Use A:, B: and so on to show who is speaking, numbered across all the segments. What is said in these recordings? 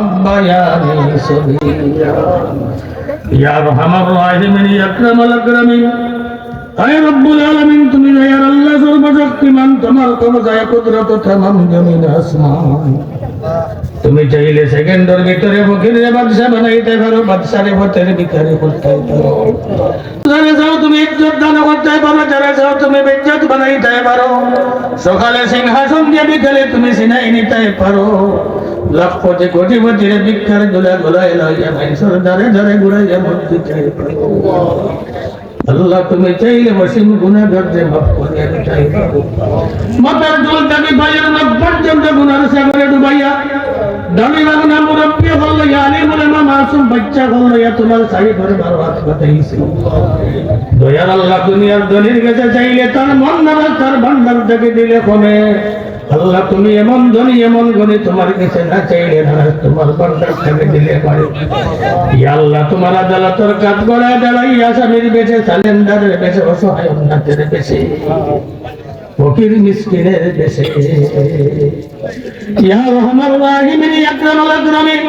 A: ربياني صغيرا يا ارحم الراحمين يا اكرم الاكرمين আয় রব্বুল আলামিন তুমি দয়ার আল্লাহ সর্বশক্তিমান তোমার ক্ষমতায় কুদরত তামাম জমিন আসমান তুমি চাইলে সেকেন্ডের ভিতরে ফকিরে বাদশা বানাইতে পারো, বাদশারে ভোটের ভিতরে করতে পারো। যারা চাও তুমি ইজ্জত দান করতে পারো, যারা চাও তুমি বেজ্জত বানাইতে পারো। সকালে সিংহাসন দিয়ে বিকালে তুমি সিনাই নিতে পারো। লাখ কোটি কোটি বছরে ভিক্ষার গোলা গোলায় লইয়া মানুষের দ্বারে দ্বারে ঘুরাইয়া ভর্তি চাই পারো। আল্লাহ তুমি চাইলে বসিম গুনাহগারদের মাফ করিয়া দিতে মাথার চুল থেকে পায়ের নখ পর্যন্ত গুনার সাগরে ডুবাইয়া। দামি বাগনা মুরব্বী হল আলী মুলেমা মাসুম, বাচ্চা হল তোমার সাহি ধরে বারো হাত বাতাইছে দয়ার আল্লাহ দুনিয়ার দলির কাছে চাইলে তার মন নামে তার ভান্ডার থেকে দিলে কমে। আল্লাহ, তুমি এমন ধনী, এমন গনি তোমার কাছে না চাইলে তোমার ভান্ডার থেকে দিলে পারে আল্লাহ, তোমার আদালতের কাজ গড়ায় দাঁড়াই আসামির বেছে সালেন্ডারের বেছে অসহায় অন্যাদের বেছে ফকির মিসকিনের দেশে ইয়া রহমান রাহিমিন আকরামাল আকরামিন,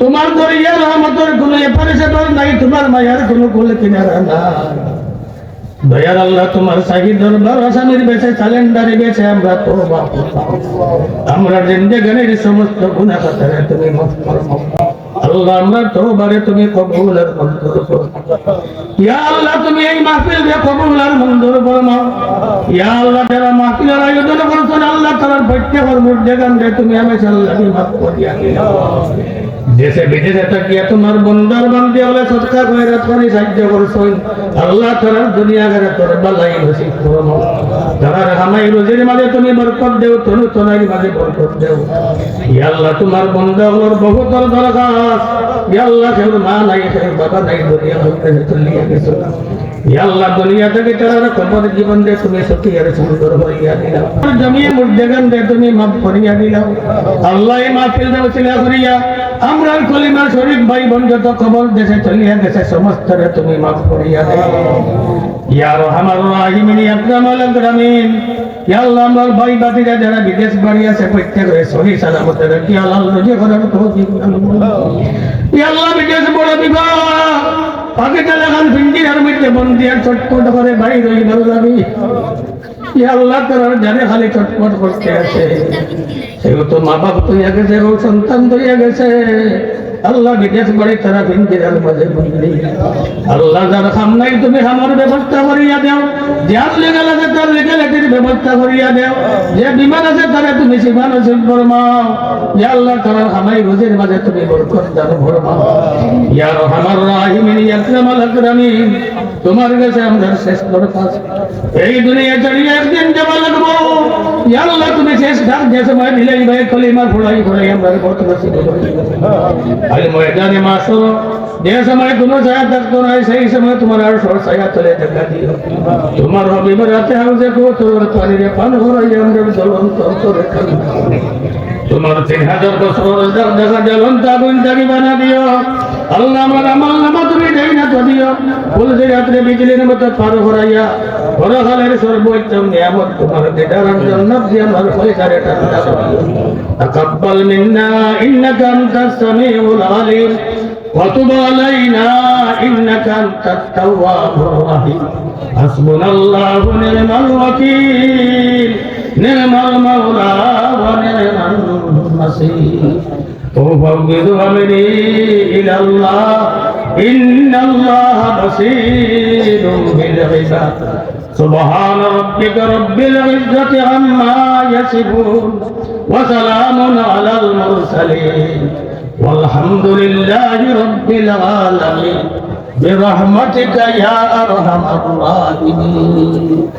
A: তোমার দরিয়া রহমতের কোনো এপারে সেপার নাই, তোমার মায়ার কোনো কোল কিনারা না দয়ার আল্লাহ, তোমার সাহি দরবার আসামির বেছে ক্যালেন্ডারে বেছে আমরা তো আমরা জিন্দেগানের সমস্ত গুণা খাতারে তুমি আল্লাহ, আমরা তওবারে তুমি কবুল আর মঞ্জুর ইয়া আল্লাহ, তুমি এই মাহফিল দিয়ে কবুল আর মঞ্জুর ফরমাও ইয়া আল্লাহ তাআলার প্রত্যেকের মুর্দেগান রে তুমি হামেশা আল্লাহ মাফ করিয়া দেশে, বিদেশে থাকিয়া তোমার বন্দার বান্দি হলে সৎকা কইরা করে সাহায্য করছই। আল্লাহ তাআলার দুনিয়া ঘরে তোর বালাই নসিব করো তারার হামাই রোজির মাঝে তুমি বরকত দেও, তনু তনাই মাঝে বরকত দেও। ইয়া আল্লাহ, তোমার বন্দা হলোর বহুতর দরকার ইয়া আল্লাহ কেউ মা নাই কেউ বাবা নাই, দুনিয়া হইতে চলিয়া গেছো। যারা বিদেশ বাড়ি আছে সহি বিদেশ বড় বিবাহ পাকিটা লাগান পিঞ্জিরার মধ্যে বন্দি আর চটপট করে বাড়ি রই ভালো লাগে আল্লাহ তারা জানে খালি চটপট করতে আছে। সেও তো মা বাপ তৈয়া গেছে সন্তান তৈয়া গেছে। আল্লাহ বিদেশ বাড়ি তারা পিঞ্জিরার মাঝে বন্দি আল্লাহ যার খাম নাই, তুমি খামার ব্যবস্থা করিয়া দাও। লেগাল আছে তার লেগালেটির ব্যবস্থা করিয়া দাও। যে বিমান আছে তারা তুমি সীমান নসিব ফরমাও। ইয়া আল্লাহ খামাই রোজের মাঝে তুমি বরকত দান ফরমাও। ইয়া রহমান রাহিমিন, ইয়া আকরামিন, তোমার কাছে আমরা শেষ দরকার এই দুনিয়া চড়িয়ে একদিন যাওয়া আল্লাহ তুমি শেষ ধার যে সময় দিলেই ভাই কলিমা ফোড়াই ফোড়াই আমরা কত নসিব আল ময়দানে মাসো যে সময় কোনো ছায়া থাকতো না সেই সময় তোমার আর সর ছায়া তলে দেখা দিও। তোমার হবিবার রাতে হাউসে কো তোর পানিরে পান হরাই আমরা জ্বলন্ত অন্তরে তোমার তিন হাজার বছর দেখা জ্বলন্ত আগুন তারি বানা দিও। আল্লাহ আমার আমল নামা তুমি দেই না তো দিও ফুলসি রাত্রে বিজলির মতো পার হরাইয়া পরকালের সর্বোত্তম নিয়ামত তোমার দিদার জান্নাত দিয়ে আমার পয়সারে ঠান্ডা করিও তাকাব্বাল মিন্না ইন্নাকা আনতাস সামিউল আলিম وتب علينا إنك أنت التواب الرحيم حسبنا الله ونعم الوكيل نعم المولى أفوض أمري إلى الله. إن الله بصير بالعباد. سبحان ربك رب العزة عما يصفون. وسلام على المرسلين. والحمد لله رب العالمين. برحمتك يا أرحم الراحمين.